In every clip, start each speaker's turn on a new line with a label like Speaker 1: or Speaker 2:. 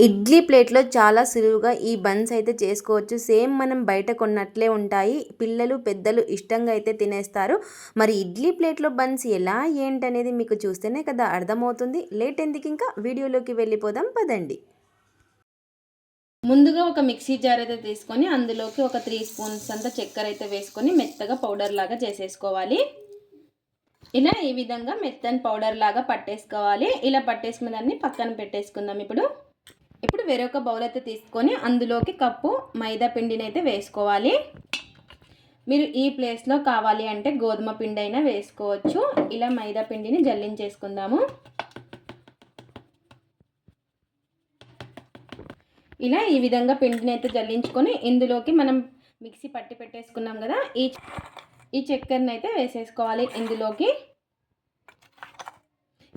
Speaker 1: ఇడ్లీ ప్లేట్లో చాలా సులువుగా ఈ బన్స్ అయితే చేసుకోవచ్చు. సేమ్ మనం బయట కొన్నట్లే ఉంటాయి. పిల్లలు పెద్దలు ఇష్టంగా అయితే తినేస్తారు. మరి ఇడ్లీ ప్లేట్లో బన్స్ ఎలా ఏంటనేది మీకు చూస్తేనే కదా అర్థమవుతుంది. లేట్ ఎందుకు ఇంకా? వీడియోలోకి వెళ్ళిపోదాం. పదండి.
Speaker 2: ముందుగా ఒక మిక్సీ జార్ అయితే తీసుకొని అందులోకి ఒక త్రీ స్పూన్స్ అంత చక్కెర అయితే వేసుకొని మెత్తగా పౌడర్ లాగా చేసేసుకోవాలి. ఇలా ఈ విధంగా మెత్తని పౌడర్ లాగా పట్టేసుకోవాలి. ఇలా పట్టేసుకున్న దాన్ని పక్కన పెట్టేసుకుందాం ఇప్పుడు. ఇప్పుడు వేరొక బౌల్ అయితే తీసుకొని అందులోకి కప్పు మైదా పిండిని అయితే వేసుకోవాలి. మీరు ఈ ప్లేస్లో కావాలి అంటే గోధుమ పిండి అయినా వేసుకోవచ్చు. ఇలా మైదా పిండిని జల్లించేసుకుందాము. ఇలా ఈ విధంగా పిండిని అయితే జల్లించుకొని ఇందులోకి మనం మిక్సీ పట్టి పెట్టేసుకున్నాం కదా ఈ ఈ చక్కెరని అయితే వేసేసుకోవాలి ఇందులోకి.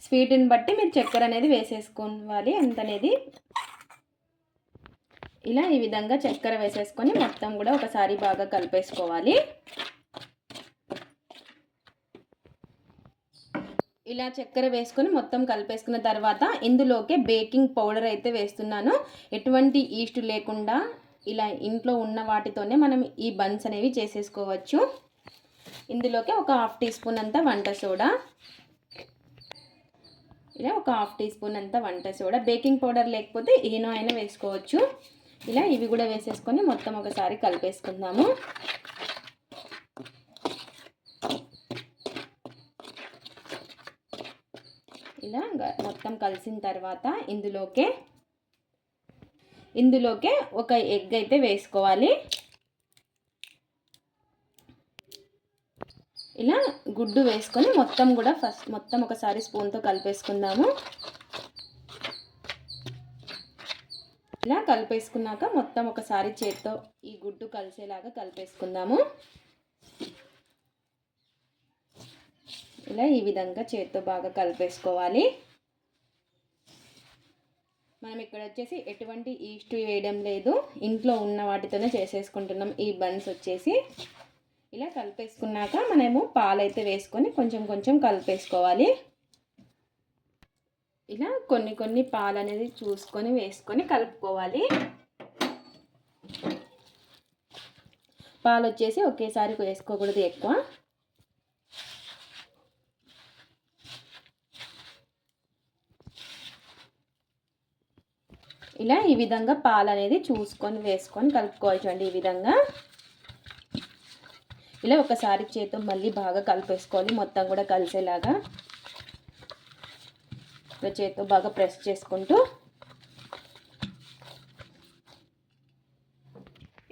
Speaker 2: స్వీట్ని బట్టి మీరు చక్కెర అనేది వేసేసుకోవాలి ఎంత అనేది ఇలా ఈ విధంగా చక్కెర వేసేసుకొని మొత్తం కూడా ఒకసారి బాగా కలిపేసుకోవాలి. ఇలా చక్కెర వేసుకొని మొత్తం కలిపేసుకున్న తర్వాత ఇందులోకి బేకింగ్ పౌడర్ అయితే వేస్తున్నాను. ఎటువంటి ఈస్ట్ లేకుండా ఇలా ఇంట్లో ఉన్న వాటితోనే మనం ఈ బన్స్ అనేవి చేసేసుకోవచ్చు. ఇందులోకి ఒక హాఫ్ టీ స్పూన్ అంత వంట సోడా. ఇలా ఒక హాఫ్ టీ స్పూన్ అంత వంట సోడా. బేకింగ్ పౌడర్ లేకపోతే ఏనో అయినా వేసుకోవచ్చు. ఇలా ఇవి కూడా వేసేసుకొని మొత్తం ఒకసారి కలిపేసుకుందాము. ఇలా మొత్తం కలిసిన తర్వాత ఇందులోకే ఇందులోకే ఒక ఎగ్ అయితే వేసుకోవాలి. ఇలా గుడ్డు వేసుకొని మొత్తం కూడా ఫస్ట్ మొత్తం ఒకసారి స్పూన్తో కలిపేసుకుందాము. ఇలా కలిపేసుకున్నాక మొత్తం ఒకసారి చేత్తో ఈ గుడ్డు కలిసేలాగా కలిపేసుకుందాము. ఇలా ఈ విధంగా చేత్తో బాగా కలిపేసుకోవాలి. మనం ఇక్కడ వచ్చేసి ఎటువంటి ఈస్ట్ వేయడం లేదు. ఇంట్లో ఉన్న వాటితోనే చేసేసుకుంటున్నాం. ఈ బన్స్ వచ్చేసి ఇలా కలిపేసుకున్నాక మనము పాలైతే వేసుకొని కొంచెం కొంచెం కలిపేసుకోవాలి. ఇలా కొన్ని కొన్ని పాలు అనేది చూసుకొని వేసుకొని కలుపుకోవాలి. పాలు వచ్చేసి ఒకేసారి వేసుకోకూడదు ఎక్కువ. ఇలా ఈ విధంగా పాలు అనేది చూసుకొని వేసుకొని కలుపుకోవాలి చూడండి ఈ విధంగా. ఇలా ఒకసారి చేతో మళ్ళీ బాగా కలిపేసుకోవాలి మొత్తం కూడా కలిసేలాగా. ఇలా చేతితో బాగా ప్రెస్ చేసుకుంటూ.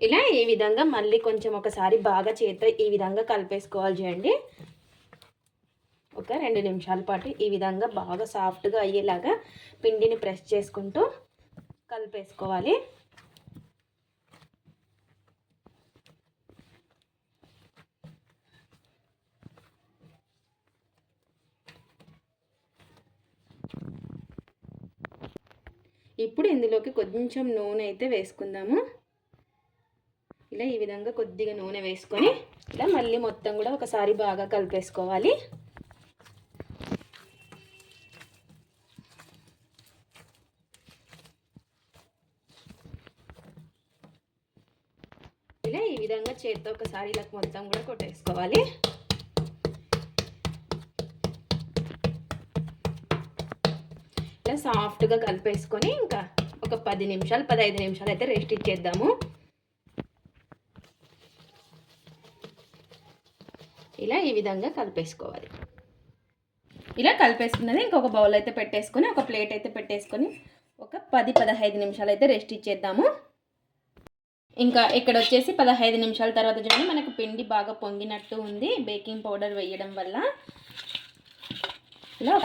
Speaker 2: ఇలా ఈ విధంగా మళ్ళీ కొంచెం ఒకసారి బాగా చేతితో ఈ విధంగా కలిపేసుకోవాలి చేయండి. ఒక రెండు నిమిషాల పాటు ఈ విధంగా బాగా సాఫ్ట్గా అయ్యేలాగా పిండిని ప్రెస్ చేసుకుంటూ కలిపేసుకోవాలి. ఇప్పుడు ఇందులోకి కొంచెం నూనె అయితే వేసుకుందాము. ఇలా ఈ విధంగా కొద్దిగా నూనె వేసుకొని ఇలా మళ్ళీ మొత్తం కూడా ఒకసారి బాగా కలిపేసుకోవాలి. ఇలా ఈ విధంగా చేతితో ఒకసారి ఇలా మొత్తం కూడా కొట్టేసుకోవాలి. ఇలా సాఫ్ట్గా కలిపేసుకొని ఇంకా ఒక పది నిమిషాలు పదహైదు నిమిషాలు అయితే రెస్ట్ ఇచ్చేద్దాము. ఇలా ఈ విధంగా కలిపేసుకోవాలి. ఇలా కలిపేసుకున్నది ఇంకొక బౌల్ అయితే పెట్టేసుకొని ఒక ప్లేట్ అయితే పెట్టేసుకొని ఒక పది పదహైదు నిమిషాలు అయితే రెస్ట్ ఇచ్చేద్దాము. ఇంకా ఇక్కడ వచ్చేసి పదహైదు నిమిషాల తర్వాత చూడండి మనకు పిండి బాగా పొంగినట్టు ఉంది బేకింగ్ పౌడర్ వేయడం వల్ల. ఇలా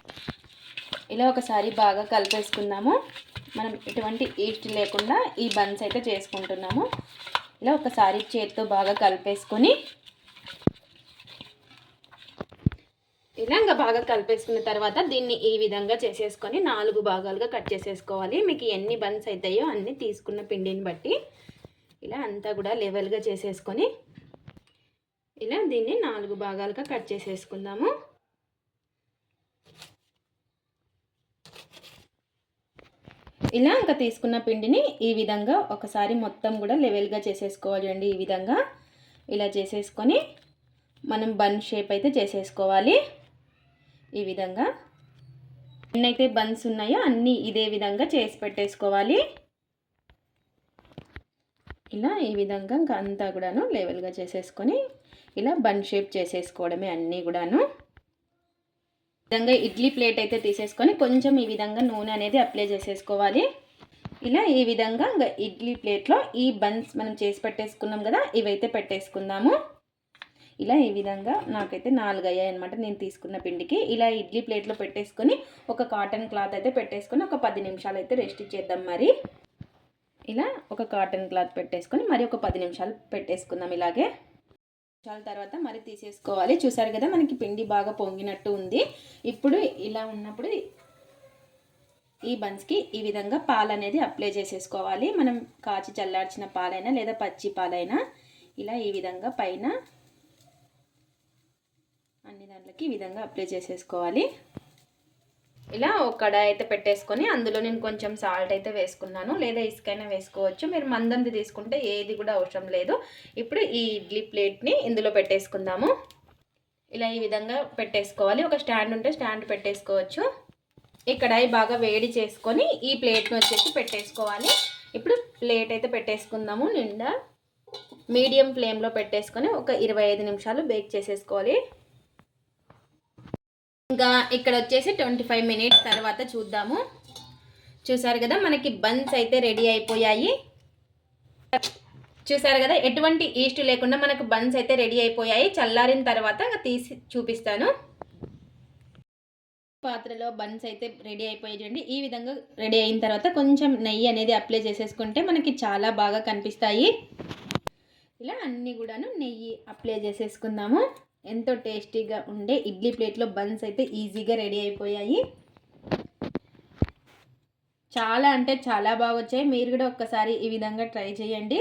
Speaker 2: ఇలా ఒకసారి బాగా కలిపేసుకుందాము. మనం ఎటువంటి ఈస్ట్ లేకుండా ఈ బన్స్ అయితే చేసుకుంటున్నాము. ఇలా ఒకసారి చేతితో బాగా కలిపేసుకొని ఇలా ఇంకా బాగా కలిపేసుకున్న తర్వాత దీన్ని ఈ విధంగా చేసేసుకొని నాలుగు భాగాలుగా కట్ చేసేసుకోవాలి. మీకు ఎన్ని బన్స్ అవుతాయో అన్నీ తీసుకున్న పిండిని బట్టి ఇలా అంతా కూడా లెవెల్గా చేసేసుకొని ఇలా దీన్ని నాలుగు భాగాలుగా కట్ చేసేసుకుందాము. ఇలా ఇంకా తీసుకున్న పిండిని ఈ విధంగా ఒకసారి మొత్తం కూడా లెవెల్గా చేసేసుకోవాలి అండి. ఈ విధంగా ఇలా చేసేసుకొని మనం బన్ షేప్ అయితే చేసేసుకోవాలి. ఈ విధంగా ఎన్నైతే బన్స్ ఉన్నాయో అన్నీ ఇదే విధంగా చేసి పెట్టేసుకోవాలి. ఇలా ఈ విధంగా ఇంకా అంతా కూడాను లెవెల్గా చేసేసుకొని ఇలా బన్ షేప్ చేసేసుకోవడమే అన్నీ కూడాను. విధంగా ఇడ్లీ ప్లేట్ అయితే తీసేసుకొని కొంచెం ఈ విధంగా నూనె అనేది అప్లై చేసేసుకోవాలి. ఇలా ఈ విధంగా ఇంకా ఇడ్లీ ప్లేట్లో ఈ బన్స్ మనం చేసి పెట్టేసుకున్నాం కదా ఇవైతే పెట్టేసుకుందాము. ఇలా ఈ విధంగా నాకైతే నాలుగు అయ్యాయన్నమాట నేను తీసుకున్న పిండికి. ఇలా ఇడ్లీ ప్లేట్లో పెట్టేసుకొని ఒక కాటన్ క్లాత్ అయితే పెట్టేసుకొని ఒక పది నిమిషాలు అయితే రెస్ట్ ఇచ్చేద్దాం మరి. ఇలా ఒక కాటన్ క్లాత్ పెట్టేసుకొని మరి ఒక పది నిమిషాలు పెట్టేసుకుందాం ఇలాగే. నిమిషాల తర్వాత మరి తీసేసుకోవాలి. చూసారు కదా మనకి పిండి బాగా పొంగినట్టు ఉంది. ఇప్పుడు ఇలా ఉన్నప్పుడు ఈ బన్స్కి ఈ విధంగా పాలు అనేది అప్లై చేసేసుకోవాలి. మనం కాచి చల్లార్చిన పాలైనా లేదా పచ్చి పాలైనా ఇలా ఈ విధంగా పైన అన్ని దాంట్లోకి ఈ విధంగా అప్లై చేసేసుకోవాలి. ఇలా ఒక కడాయి అయితే పెట్టేసుకొని అందులో నేను కొంచెం సాల్ట్ అయితే వేసుకున్నాను. లేదా ఇసుకైనా వేసుకోవచ్చు. మీరు మందంది తీసుకుంటే ఏది కూడా అవసరం లేదు. ఇప్పుడు ఈ ఇడ్లీ ప్లేట్ని ఇందులో పెట్టేసుకుందాము. ఇలా ఈ విధంగా పెట్టేసుకోవాలి. ఒక స్టాండ్ ఉంటే స్టాండ్ పెట్టేసుకోవచ్చు. ఈ కడాయి బాగా వేడి చేసుకొని ఈ ప్లేట్ని వచ్చేసి పెట్టేసుకోవాలి. ఇప్పుడు ప్లేట్ అయితే పెట్టేసుకుందాము నిండా. మీడియం ఫ్లేమ్లో పెట్టేసుకొని ఒక ఇరవై ఐదు నిమిషాలు బేక్ చేసేసుకోవాలి. ఇంకా ఇక్కడ వచ్చేసి ట్వంటీ ఫైవ్ మినిట్స్ తర్వాత చూద్దాము. చూసారు కదా మనకి బన్స్ అయితే రెడీ అయిపోయాయి. చూసారు కదా ఎటువంటి ఈస్ట్ లేకుండా మనకు బన్స్ అయితే రెడీ అయిపోయాయి. చల్లారిన తర్వాత తీసి చూపిస్తాను. పాత్రలో బన్స్ అయితే రెడీ అయిపోయాయి చూడండి. ఈ విధంగా రెడీ అయిన తర్వాత కొంచెం నెయ్యి అనేది అప్లై చేసేసుకుంటే మనకి చాలా బాగా కనిపిస్తాయి. ఇలా అన్నీ కూడాను నెయ్యి అప్లై చేసేసుకుందాము. ఎంతో టేస్టీగా ఉండే ఇడ్లీ ప్లేట్లో బన్స్ అయితే ఈజీగా రెడీ అయిపోయాయి. చాలా అంటే చాలా బాగా వచ్చాయి. మీరు కూడా ఒక్కసారి ఈ విధంగా ట్రై చేయండి.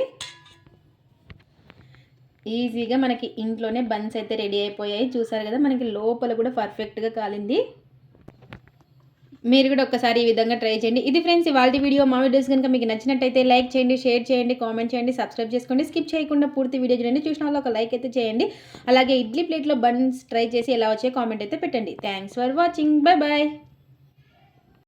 Speaker 2: ఈజీగా మనకి ఇంట్లోనే బన్స్ అయితే రెడీ అయిపోయాయి. చూసారు కదా మనకి లోపల కూడా పర్ఫెక్ట్గా కాలింది. మీరు కూడా ఒకసారి ఈ విధంగా ట్రై చేయండి. ఇది ఫ్రెండ్స్ ఇవాళ వీడియో. మా వీడియోస్ కనుక మీకు నచ్చినట్టయితే లైక్ చేయండి షేర్ చేయండి కామెంట్ చేయండి సబ్స్క్రైబ్ చేసుకోండి. స్కిప్ చేయకుండా పూర్తి వీడియో చూడండి. చూసిన వాళ్ళు ఒక లైక్ అయితే చేయండి. అలాగే ఇడ్లీ ప్లేట్లో బన్స్ ట్రై చేసి ఎలా వచ్చాయో కామెంట్ అయితే పెట్టండి. Thanks for watching. Bye bye